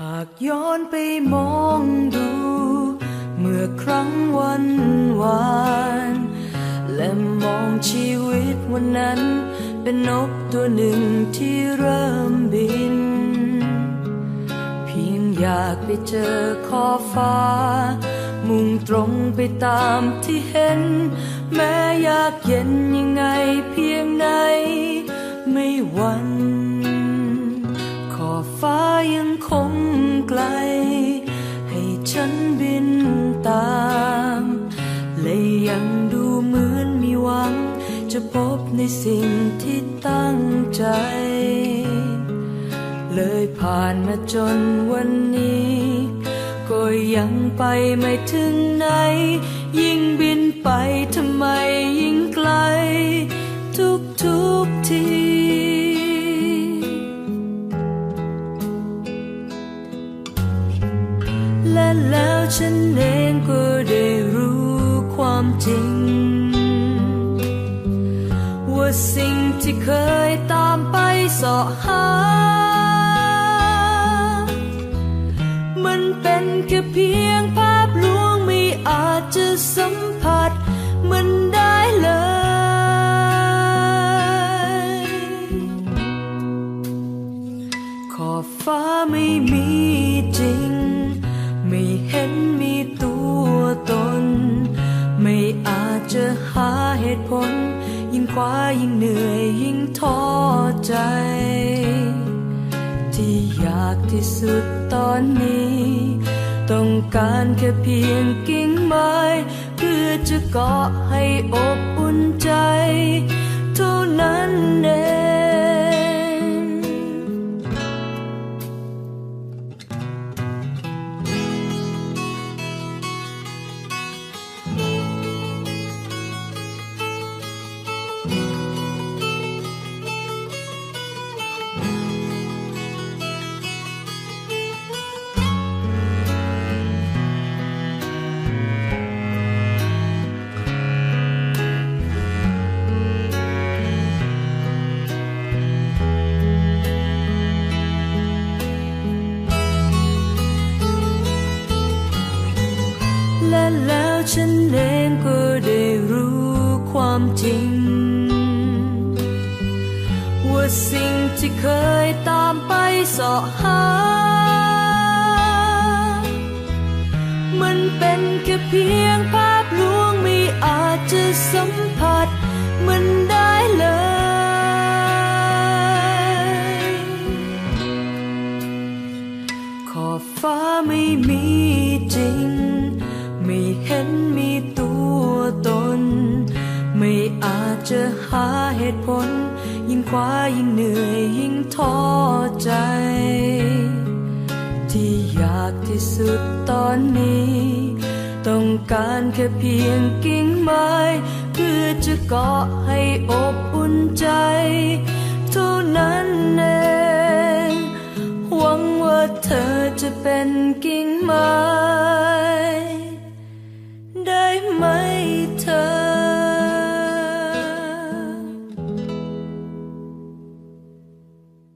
หากย้อนไปมองดู เมื่อครั้งวันวานและมองชีวิตวันนั้น เป็นนกตัวหนึ่งที่เริ่มบิน เพียงอยากไปเจอขอบฟ้า มุ่งตรงไปตามที่เห็น แม้อยากเย็นยังไงเพียงไหน ไม่หวั่น ตาม และยังดูเหมือนมีหวัง จะพบในสิ่งที่ตั้งใจ เลยผ่านมาจนวันนี้ ก็ยังไปไม่ถึงไหน ยิ่งบินไปทำไมยิ่งไกล ทุกทุกที แล้วฉันเองก็ได้รู้ความจริง ว่าสิ่งที่เคยตามไปสาะหา มันเป็นแค่เพียงภาพลวงไม่อาจจะสัมผัสาเหตุผล ยิ่งคว้ายิ่งเหนื่อยยิ่งท้อใจ ที่อยากที่สุดตอนนี้ ต้องการแค่เพียงกิ่งไม้ เพื่อจะเกาะให้อบอุ่นใจ เท่านั้นเอง และแล้วฉันเองก็ได้รู้ความจริง ว่าสิ่งที่เคยตามไปสาะหา มันเป็นแค่เพียงภาพลวงไม่อาจจะสัมผัสมันได้เลยขอบฟ้าไม่มีจริง ไม่เห็นมีตัวตน ไม่อาจจะหาเหตุผล ยิ่งคว้ายิ่งเหนื่อยยิ่งท้อใจ ที่อยากที่สุดตอนนี้ ต้องการแค่เพียงกิ่งไม้เพื่อจะเกาะให้อบอุ่นใจ เท่านั้นเองหวังว่าเธอจะเป็นกิ่งไม้